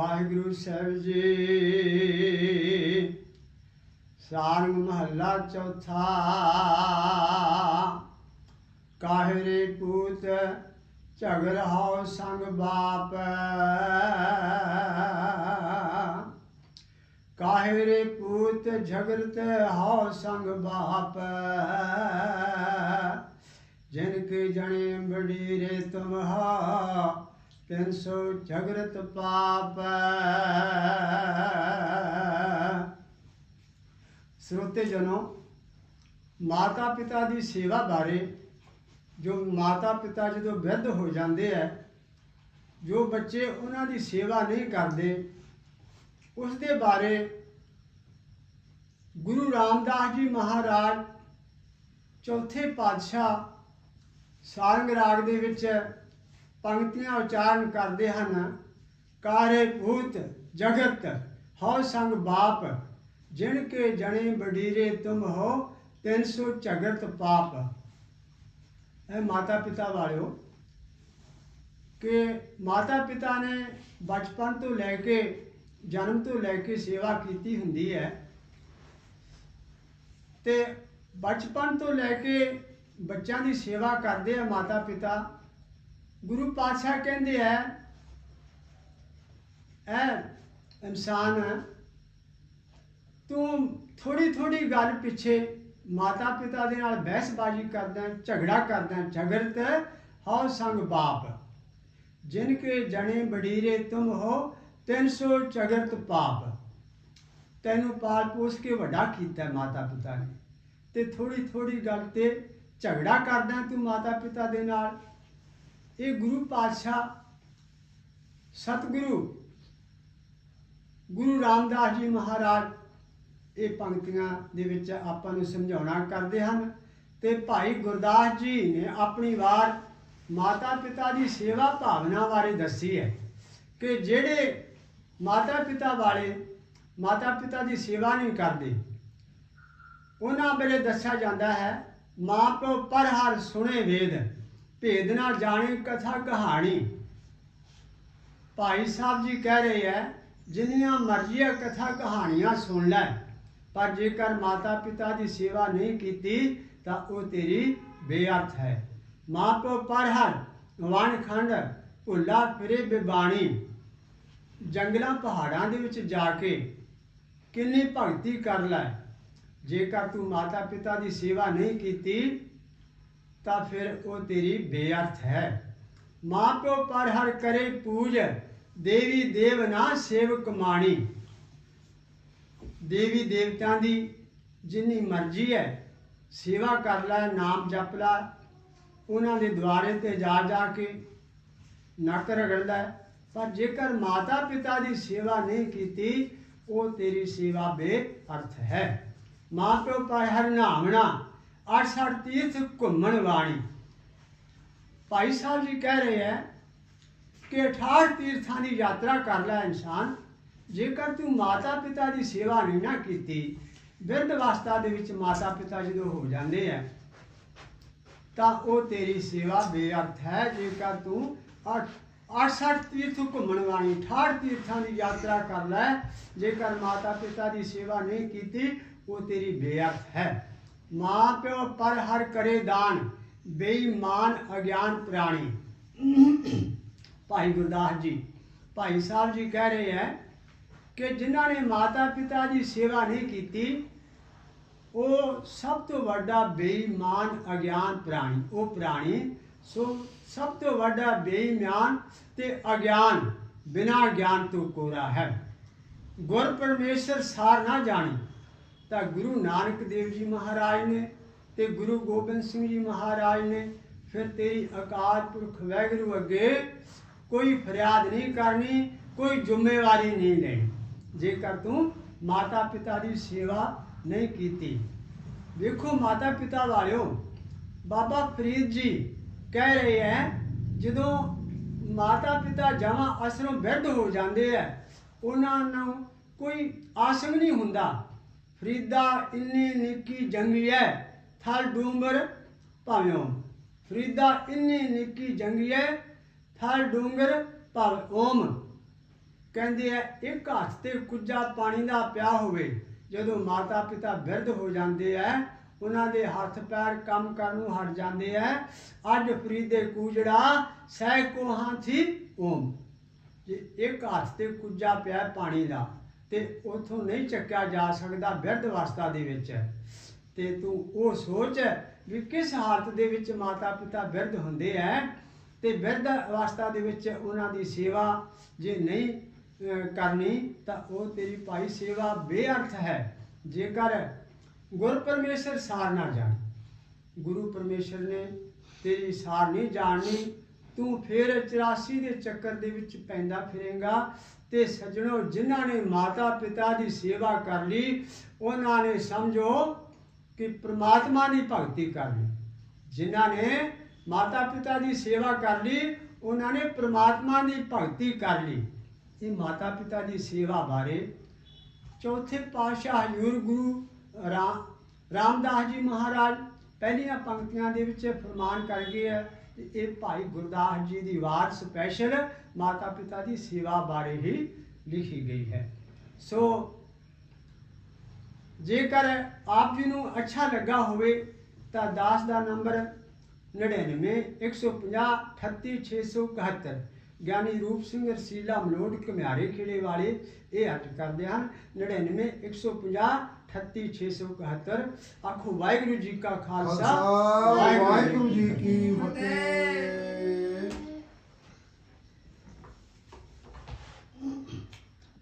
ਵਾਹਿਗੁਰੂ ਸਾਹਿਬ ਜੀ। ਸਾਰੰਗ ਮਹੱਲਾ ਚੌਥਾ। ਕਾਹਰੇ ਪੂਤ ਝਗੜ ਹਉ ਸੰਗ ਬਾਪ। ਕਾਹਰੇ ਪੂਤ ਝਗੜਤ ਹਉ ਸੰਗ ਬਾਪ। ਜਿਨ ਕੇ ਜਣੇ ਬੜੀ ਰੇ ਤੁਮ ਤਿਨ ਸੋ ਜਗਰਤ ਪਾਪ। ਸਰੋਤੇ ਜਨੋ, ਮਾਤਾ ਪਿਤਾ ਦੀ ਸੇਵਾ ਬਾਰੇ ਜੋ ਮਾਤਾ ਪਿਤਾ ਜਦੋਂ ਵਿਰਧ ਹੋ ਜਾਂਦੇ ਐ, ਜੋ ਬੱਚੇ ਉਹਨਾਂ ਦੀ ਸੇਵਾ ਨਹੀਂ ਕਰਦੇ ਉਸ ਦੇ ਬਾਰੇ ਗੁਰੂ ਰਾਮਦਾਸ ਜੀ ਮਹਾਰਾਜ ਚੌਥੇ ਪਾਤਸ਼ਾਹ ਸਾਰੰਗ ਰਾਗ ਦੇ ਵਿੱਚ ਪੰਕਤੀਆਂ ਉਚਾਰਨ ਕਰਦੇ ਹਨ। ਕਾਰੇ ਭੂਤ ਜਗਤ, ਹਉ ਸੰਗ ਬਾਪ, ਜਿਨ ਕੇ ਜਣੇ ਬਡੀਰੇ ਤੁਮ ਹੋ 300 ਝਗਤ ਪਾਪ। ਇਹ ਮਾਤਾ ਪਿਤਾ ਵਾਲਿਓ, ਕਿ ਮਾਤਾ ਪਿਤਾ ਨੇ ਬਚਪਨ ਤੋਂ ਲੈ ਕੇ ਜਨਮ ਤੋਂ ਲੈ ਕੇ ਸੇਵਾ ਕੀਤੀ ਹੁੰਦੀ ਹੈ, ਤੇ ਬਚਪਨ ਤੋਂ ਲੈ ਕੇ ਬੱਚਿਆਂ ਦੀ ਸੇਵਾ ਕਰਦੇ ਆ ਮਾਤਾ ਪਿਤਾ ਗੁਰੂ ਪਾਤਸ਼ਾਹ ਕਹਿੰਦੇ ਆ ਐ ਇਨਸਾਨ ਤੂੰ ਥੋੜੀ ਥੋੜੀ ਗੱਲ ਪਿੱਛੇ ਮਾਤਾ ਪਿਤਾ ਦੇ ਨਾਲ ਬਹਿਸਬਾਜ਼ੀ ਕਰਦਾ ਝਗੜਾ ਕਰਦਾ ਹੈ, ਝਗੜਤ ਹਉ ਸੰਗ ਬਾਪ। ਜਿਨ ਕੇ ਜਣੇ ਬੜੀਰੇ ਤੁਮ ਹੋ 300 ਝਗੜਤ ਪਾਪ। ਤੈਨੂੰ ਪਾਲ ਪੋਸ ਕੇ ਵੱਡਾ ਕੀਤਾ ਮਾਤਾ ਪਿਤਾ ਨੇ। ਤੇ ਥੋੜੀ ਥੋੜੀ ਗੱਲ ਤੇ ਝਗੜਾ ਕਰਦਾ ਤੂੰ ਮਾਤਾ ਪਿਤਾ ਦੇ ਨਾਲ ਇਹ ਗੁਰੂ ਪਾਤਸ਼ਾਹ, ਸਤਿਗੁਰੂ, ਗੁਰੂ ਰਾਮਦਾਸ ਜੀ ਮਹਾਰਾਜ ਇਹ ਪੰਕਤੀਆਂ ਦੇ ਵਿੱਚ ਆਪਾਂ ਨੂੰ ਸਮਝਾਉਣਾ ਕਰਦੇ ਹਨ ਤੇ ਭਾਈ ਗੁਰਦਾਸ ਜੀ ਨੇ ਆਪਣੀ ਵਾਰ ਮਾਤਾ ਪਿਤਾ ਦੀ ਸੇਵਾ ਭਾਵਨਾ ਬਾਰੇ ਦੱਸੀ ਹੈ ਕਿ ਜਿਹੜੇ ਮਾਤਾ ਪਿਤਾ ਵਾਲੇ ਮਾਤਾ ਪਿਤਾ ਦੀ ਸੇਵਾ ਨਹੀਂ ਕਰਦੇ, ਉਹਨਾਂ ਬਾਰੇ ਦੱਸਿਆ ਜਾਂਦਾ ਹੈ, ਮਾਂ ਪਿਓ ਪਰ ਹਰ ਸੁਣੇ ਵੇਦ। ਭੇਦ ਨਾ ਜਾਣੇ ਕਥਾ ਕਹਾਣੀ। ਭਾਈ ਸਾਹਿਬ ਜੀ ਕਹਿ ਰਹੇ ਹੈ, ਜਿੰਨੀਆਂ ਮਰਜ਼ੀਆਂ ਕਥਾ ਕਹਾਣੀਆਂ ਸੁਣ ਲੈ, ਪਰ ਜੇਕਰ ਮਾਤਾ ਪਿਤਾ ਦੀ ਸੇਵਾ ਨਹੀਂ ਕੀਤੀ, ਤਾਂ ਉਹ ਤੇਰੀ ਬੇਅਰਥ ਹੈ। ਮਾਂ ਪਿਓ ਪਰ ਹਰ ਵਣ ਖੰਡ, ਭੁੱਲਾ ਫਿਰੇ ਬਿਬਾਣੀ, ਜੰਗਲਾਂ ਪਹਾੜਾਂ ਦੇ ਵਿੱਚ ਜਾ ਕੇ ਕਿੰਨੀ ਭਗਤੀ ਕਰ ਲੈ। ਜੇਕਰ ਤੂੰ ਮਾਤਾ ਪਿਤਾ ਦੀ ਸੇਵਾ ਨਹੀਂ ਕੀਤੀ ਤਾਂ ਫਿਰ ਉਹ ਤੇਰੀ ਬੇਅਰਥ ਹੈ। ਮਾਂ ਪਿਓ ਪਰ ਹਰ ਕਰੇ ਪੂਜ, ਦੇਵੀ ਦੇਵ ਨਾ ਸੇਵ ਕਮਾਣੀ ਦੇਵੀ ਦੇਵਤਿਆਂ ਦੀ ਜਿੰਨੀ ਮਰਜ਼ੀ ਹੈ, ਸੇਵਾ ਕਰ ਲੈ, ਨਾਮ ਜਪ ਲੈ। ਉਹਨਾਂ ਦੇ ਦੁਆਰੇ ਤੇ ਜਾ ਜਾ ਕੇ ਨੱਕ ਰਗੜ ਲੈ। ਪਰ ਜੇਕਰ ਮਾਤਾ ਪਿਤਾ ਦੀ ਸੇਵਾ ਨਹੀਂ ਕੀਤੀ, ਉਹ ਤੇਰੀ ਸੇਵਾ ਬੇਅਰਥ ਹੈ। ਮਾਂ ਪਿਓ ਪਰ ਹਰ ਨਾਮਣਾ 68 ਤੀਰਥ ਘੁੰਮਣ ਵਾਣੀ ਭਾਈ ਸਾਹਿਬ ਜੀ ਕਹਿ ਰਹੇ ਹੈ ਕਿ 68 ਤੀਰਥਾਂ ਦੀ ਯਾਤਰਾ ਕਰ ਲੈ ਇਨਸਾਨ, ਜੇਕਰ ਤੂੰ ਮਾਤਾ ਪਿਤਾ ਦੀ ਸੇਵਾ ਨਹੀਂ ਨਾ ਕੀਤੀ, ਬਿਰਧ ਅਵਸਥਾ ਦੇ ਵਿੱਚ ਮਾਤਾ ਪਿਤਾ ਜਦੋਂ ਹੋ ਜਾਂਦੇ ਆ ਤਾਂ ਉਹ ਤੇਰੀ ਸੇਵਾ ਬੇਅਰਥ ਹੈ। ਜੇਕਰ ਤੂੰ 68 ਤੀਰਥ ਘੁੰਮਣ ਵਾਲੀ 68 ਤੀਰਥਾਂ ਦੀ ਯਾਤਰਾ ਕਰ ਲੈ, ਜੇਕਰ ਮਾਤਾ ਪਿਤਾ ਦੀ ਸੇਵਾ ਨਹੀਂ ਕੀਤੀ, ਉਹ ਤੇਰੀ ਬੇਅਰਥ ਹੈ। ਮਾਂ ਪਿਓ ਪਰ ਹਰ ਕਰੇ ਦਾਨ, ਬੇਈਮਾਨ, ਅਗਿਆਨ ਪ੍ਰਾਣੀ। ਭਾਈ ਗੁਰਦਾਸ ਜੀ, ਭਾਈ ਸਾਹਿਬ ਜੀ ਕਹਿ ਰਹੇ ਹੈ ਕਿ ਜਿਨ੍ਹਾਂ ਨੇ ਮਾਤਾ ਪਿਤਾ ਦੀ ਸੇਵਾ ਨਹੀਂ ਕੀਤੀ, ਉਹ ਸਭ ਤੋਂ ਵੱਡਾ ਬੇਈਮਾਨ, ਅਗਿਆਨ ਪ੍ਰਾਣੀ, ਉਹ ਪ੍ਰਾਣੀ, ਸੋ ਸਭ ਤੋਂ ਵੱਡਾ ਬੇਈਮਾਨ ਤੇ ਅਗਿਆਨ ਬਿਨਾ ਗਿਆਨ ਤੋਂ ਕੋਰਾ ਹੈ। ਗੁਰ ਪਰਮੇਸ਼ਰ ਸਾਰ ਨਾ ਜਾਣੀ। ਤਾਂ ਗੁਰੂ ਨਾਨਕ ਦੇਵ ਜੀ ਮਹਾਰਾਜ ਨੇ ਤੇ ਗੁਰੂ ਗੋਬਿੰਦ ਸਿੰਘ ਜੀ ਮਹਾਰਾਜ ਨੇ ਫਿਰ ਤੇਰੀ ਅਕਾਲ ਪੁਰਖ ਵੈਗਰੂ ਅੱਗੇ ਕੋਈ ਫਰਿਆਦ ਨਹੀਂ ਕਰਨੀ, ਕੋਈ ਜ਼ਿੰਮੇਵਾਰੀ ਨਹੀਂ ਲੈਣੀ। ਜੇਕਰ ਤੂੰ ਮਾਤਾ ਪਿਤਾ ਦੀ ਸੇਵਾ ਨਹੀਂ ਕੀਤੀ। ਵੇਖੋ ਮਾਤਾ ਪਿਤਾ ਵਾਲਿਓ, ਬਾਬਾ ਫਰੀਦ ਜੀ ਕਹਿ ਰਹੇ ਹੈ ਜਦੋਂ ਮਾਤਾ ਪਿਤਾ ਜਮਾਂ ਅਸਰੋਂ ਬਿਰਧ ਹੋ ਜਾਂਦੇ ਹੈ ਉਹਨਾਂ ਨੂੰ ਕੋਈ ਆਸਮ ਨਹੀਂ ਹੁੰਦਾ। ਫਰੀਦਾ ਇੰਨੀ ਨਿੱਕੀ ਜੰਗੀਐ ਥਲ ਡੂੰਗਰ ਭਾਵਿਓ ਫਰੀਦਾ ਇੰਨੀ ਨਿੱਕੀ ਜੰਗੀਐ ਥਲ ਡੂੰਗਰ ਭਾਵ ਓਮ। ਕਹਿੰਦੇ ਆ ਇੱਕ ਹੱਥ ਤੇ ਕੁੱਜਾ ਪਾਣੀ ਦਾ ਪਿਆ ਹੋਵੇ, ਜਦੋਂ ਮਾਤਾ ਪਿਤਾ ਬਿਰਧ ਹੋ ਜਾਂਦੇ ਆ ਉਹਨਾਂ ਦੇ ਹੱਥ ਪੈਰ ਕੰਮ ਕਰਨ ਨੂੰ ਹਟ ਜਾਂਦੇ ਆ ਅੱਜ ਫਰੀਦੇ ਕੂਜੜਾ ਸਹਿ ਕੋਹਾਂ ਥੀ ਓਮ। ਜੇ ਇੱਕ ਹੱਥ ਤੇ ਕੁੱਜਾ ਪਿਆ ਪਾਣੀ ਦਾ ਤੇ ਉਥੋਂ ਨਹੀਂ ਚੱਕਿਆ ਜਾ ਸਕਦਾ ਬਿਰਧ ਅਵਸਥਾ ਦੇ ਵਿੱਚ। ਹੈ ਤੇ ਤੂੰ ਉਹ ਸੋਚ ਵੀ ਕਿਸ ਹਾਲਤ ਦੇ ਵਿੱਚ ਮਾਤਾ ਪਿਤਾ ਬਿਰਧ ਹੁੰਦੇ ਐ? ਤੇ ਬਿਰਧ ਅਵਸਥਾ ਦੇ ਵਿੱਚ ਉਹਨਾਂ ਦੀ ਸੇਵਾ ਜੇ ਨਹੀਂ ਕਰਨੀ, ਤਾਂ ਉਹ ਤੇਰੀ ਭਾਈ ਸੇਵਾ ਬੇਅਰਥ ਹੈ। ਜੇਕਰ ਗੁਰ ਪਰਮੇਸ਼ਰ ਸਾਰ ਨਾ ਜਾਣ। ਗੁਰੂ ਪਰਮੇਸ਼ਰ ਨੇ ਤੇਰੀ ਸਾਰ ਨਹੀਂ ਜਾਣਨੀ ਤੂੰ ਫਿਰ 84 ਦੇ ਚੱਕਰ ਦੇ ਵਿੱਚ ਪੈਂਦਾ ਫਿਰੇਗਾ ਤੇ ਸੱਜਣੋ, ਜਿਨ੍ਹਾਂ ਨੇ ਮਾਤਾ ਪਿਤਾ ਦੀ ਸੇਵਾ ਕਰ ਲਈ, ਉਹਨਾਂ ਨੇ ਸਮਝੋ ਕਿ ਪ੍ਰਮਾਤਮਾ ਦੀ ਭਗਤੀ ਕਰ ਲਈ। ਜਿਨ੍ਹਾਂ ਨੇ ਮਾਤਾ ਪਿਤਾ ਦੀ ਸੇਵਾ ਕਰ ਲਈ, ਉਹਨਾਂ ਨੇ ਪ੍ਰਮਾਤਮਾ ਦੀ ਭਗਤੀ ਕਰ ਲਈ। ਇਹ ਮਾਤਾ ਪਿਤਾ ਦੀ ਸੇਵਾ ਬਾਰੇ ਚੌਥੇ ਪਾਤਸ਼ਾਹ ਹਜ਼ੂਰ ਗੁਰੂ ਰਾਮ ਰਾਮਦਾਸ ਜੀ ਮਹਾਰਾਜ ਪਹਿਲੀਆਂ ਪੰਕਤੀਆਂ ਦੇ ਵਿੱਚ ਫਰਮਾਨ ਕਰ ਗਏ ਹੈ ਤੇ ਇਹ ਭਾਈ ਗੁਰਦਾਸ ਜੀ ਦੀ ਵਾਰ ਸਪੈਸ਼ਲ ਮਾਤਾ ਪਿਤਾ ਦੀ ਸੇਵਾ ਬਾਰੇ ਹੀ ਲਿਖੀ ਗਈ ਹੈ। ਸੋ ਜੇਕਰ ਆਪ ਜੀ ਨੂੰ ਅੱਛਾ ਲੱਗਾ ਹੋਵੇ ਤਾਂ ਦਾਸ ਦਾ ਨੰਬਰ 99 150 38671 ਗਿਆਨੀ ਰੂਪ ਸਿੰਘ ਰਸੀਲਾ ਮਲੋਟ ਘਮਿਆਰੇ ਖੇੜੇ ਵਾਲੇ ਇਹ ਹੱਟ ਕਰਦੇ ਹਨ। 99 150 38671 ਆਖੋ ਵਾਹਿਗੁਰੂ ਜੀ ਕਾ ਖਾਲਸਾ। ਵਾਹਿਗੁਰੂ ਜੀ ਕੀ ਫਤਿਹ।